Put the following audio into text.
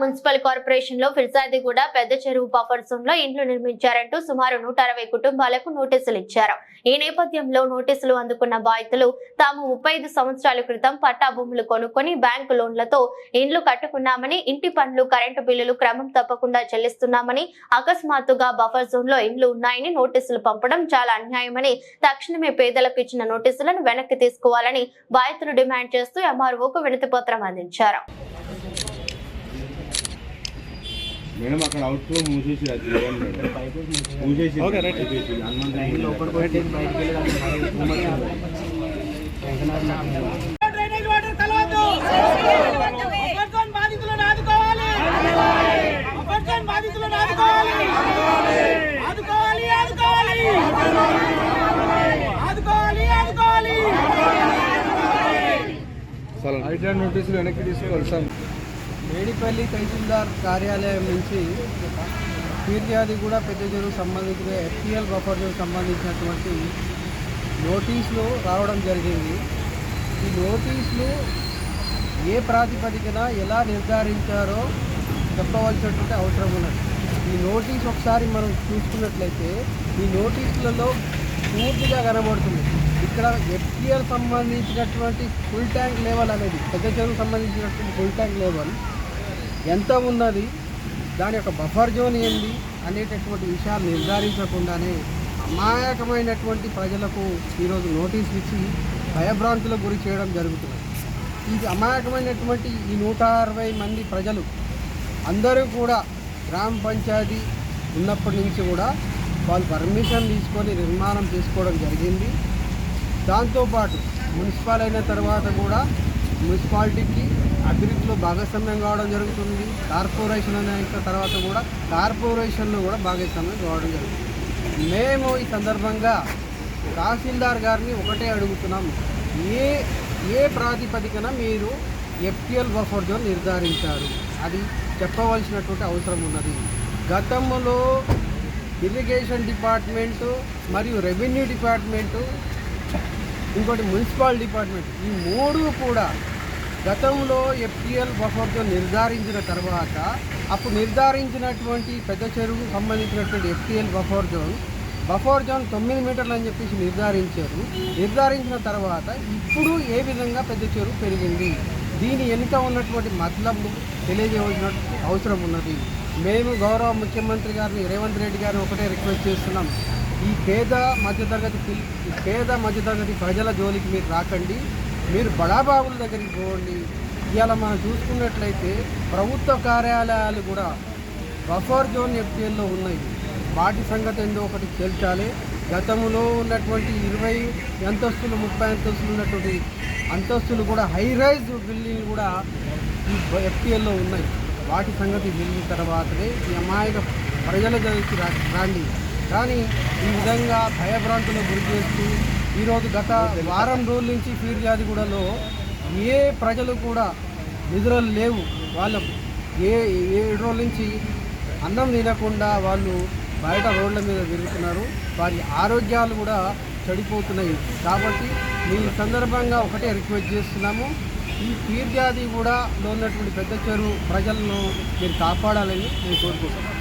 Municipal కార్పొరేషన్లో ఫిర్జాదిగూడ పెద్ద చెరువు బఫర్ జోన్లో ఇండ్లు నిర్మించారంటూ సుమారు నూట అరవై కుటుంబాలకు నోటీసులు ఇచ్చారు. ఈ నేపథ్యంలో నోటీసులు అందుకున్న బాధితులు తాము ముప్పై ఐదు సంవత్సరాల క్రితం పట్టా భూములు కొనుక్కొని బ్యాంకు లోన్లతో ఇండ్లు కట్టుకున్నామని ఇంటి పనులు కరెంటు బిల్లులు క్రమం తప్పకుండా చెల్లిస్తున్నామని అకస్మాత్తుగా బఫర్ జోన్లో ఇండ్లు ఉన్నాయని నోటీసులు పంపడం చాలా అన్యాయమని తక్షణమే పేదలకు ఇచ్చిన నోటీసులను వెనక్కి తీసుకోవాలని బాధితులు డిమాండ్ చేస్తూ ఎంఆర్ఓకు వినతి పత్రం అందించారు. మేడం అక్కడ అవుట్ ఫ్లో మూసేసి బాధితులను ఆదుకోవాలి. బాధితులను ఆదుకోవాలి. ఆదుకోవాలి ఆదుకోవాలి. హైడ్రా నోటీసులు వెనక్కి తీసుకోవాలి సార్. మేడిపల్లి తహసీల్దార్ కార్యాలయం నుంచి ఫిర్యాది కూడా పెద్ద చెరువు సంబంధించిన ఎఫ్టీఎల్ బఫర్ జోన్ సంబంధించినటువంటి నోటీసులు రావడం జరిగింది. ఈ నోటీసులు ఏ ప్రాతిపదికన ఎలా నిర్ధారించారో చెప్పవలసినటువంటి అవసరం ఉన్నది. ఈ నోటీస్ ఒకసారి మనం చూసుకున్నట్లయితే ఈ నోటీసులలో పూర్తిగా కనబడుతుంది. ఇక్కడ ఎఫ్టీఆర్ సంబంధించినటువంటి ఫుల్ ట్యాంక్ లెవెల్ అనేది పెద్ద చెరువు సంబంధించినటువంటి ఫుల్ ట్యాంక్ లెవెల్ ఎంత ఉన్నది దాని యొక్క బఫర్ జోన్ ఏంది అనేటటువంటి విషయాలు నిర్ధారించకుండానే అమాయకమైనటువంటి ప్రజలకు ఈరోజు నోటీస్ ఇచ్చి భయభ్రాంతులకు గురి చేయడం జరుగుతుంది. ఇది అమాయకమైనటువంటి ఈ నూట అరవై మంది ప్రజలు అందరూ కూడా గ్రామ పంచాయతీ ఉన్నప్పటి నుంచి కూడా వాళ్ళు పర్మిషన్ తీసుకొని నిర్మాణం చేసుకోవడం జరిగింది. దాంతోపాటు మున్సిపల్ అయిన తర్వాత కూడా మున్సిపాలిటీకి అభివృద్ధిలో భాగస్వామ్యం కావడం జరుగుతుంది. కార్పొరేషన్ అయిన తర్వాత కూడా కార్పొరేషన్లో కూడా భాగస్వామ్యం కావడం జరుగుతుంది. మేము ఈ సందర్భంగా తహసీల్దార్ గారిని ఒకటే అడుగుతున్నాము ఏ ఏ ప్రాతిపదికన మీరు ఎఫ్టిఎల్ బఫర్ జోన్ నిర్ధారించారు? అది చెప్పవలసినటువంటి అవసరం ఉన్నది. గతంలో ఇరిగేషన్ డిపార్ట్మెంటు మరియు రెవెన్యూ డిపార్ట్మెంటు ఇంకోటి మున్సిపల్ డిపార్ట్మెంట్. ఈ మూడు కూడా గతంలో ఎఫ్టిఎల్ బఫర్ జోన్ నిర్ధారించిన తర్వాత అప్పుడు నిర్ధారించినటువంటి పెద్ద చెరువు సంబంధించినటువంటి FTL buffer zone buffer zone తొమ్మిది మీటర్లు అని చెప్పేసి నిర్ధారించారు. నిర్ధారించిన తర్వాత ఇప్పుడు ఏ విధంగా పెద్ద చెరువు పెరిగింది? దీని వెనుక ఉన్నటువంటి మతలబు తెలియజేయవలసిన అవసరం ఉన్నది. మేము గౌరవ ముఖ్యమంత్రి గారిని రేవంత్ రెడ్డి గారిని ఒకటే రిక్వెస్ట్ చేస్తున్నాం. ఈ పేద మధ్యతరగతి పేద మధ్యతరగతి ప్రజల జోలికి మీరు రాకండి. మీరు బడాబాబుల దగ్గరికి పోండి. ఇవాళ మనం చూసుకున్నట్లయితే ప్రభుత్వ కార్యాలయాలు కూడా బఫర్ జోన్ ఎఫ్టీఎల్లో ఉన్నాయి. వాటి సంగతి ఏందో ఒకటి తేల్చాలి. గతంలో ఉన్నటువంటి ఇరవై అంతస్తులు ముప్పై అంతస్తులు ఉన్నటువంటి అంతస్తులు కూడా హై రైజ్ బిల్డింగ్ కూడా ఈ ఎఫ్టీఎల్లో ఉన్నాయి. వాటి సంగతి వెళ్ళిన తర్వాతనే ఈ అమాయక ప్రజల దగ్గరికి రాండి. కానీ ఈ విధంగా భయభ్రాంతులకు గురి చేస్తూ ఈరోజు గత వారం రోజుల నుంచి ఫీర్యాదిగూడలో ఏ ప్రజలు కూడా నిధులు లేవు. వాళ్ళకు ఏ ఏడు రోజుల నుంచి అన్నం తినకుండా వాళ్ళు బయట రోడ్ల మీద తిరుగుతున్నారు. వారి ఆరోగ్యాలు కూడా చెడిపోతున్నాయి. కాబట్టి మీ సందర్భంగా ఒకటే రిక్వెస్ట్ చేస్తున్నాము. ఈ ఫీర్యాది కూడా ఉన్నటువంటి పెద్ద చెరువు ప్రజలను మీరు కాపాడాలని నేను కోరుకుంటున్నాను.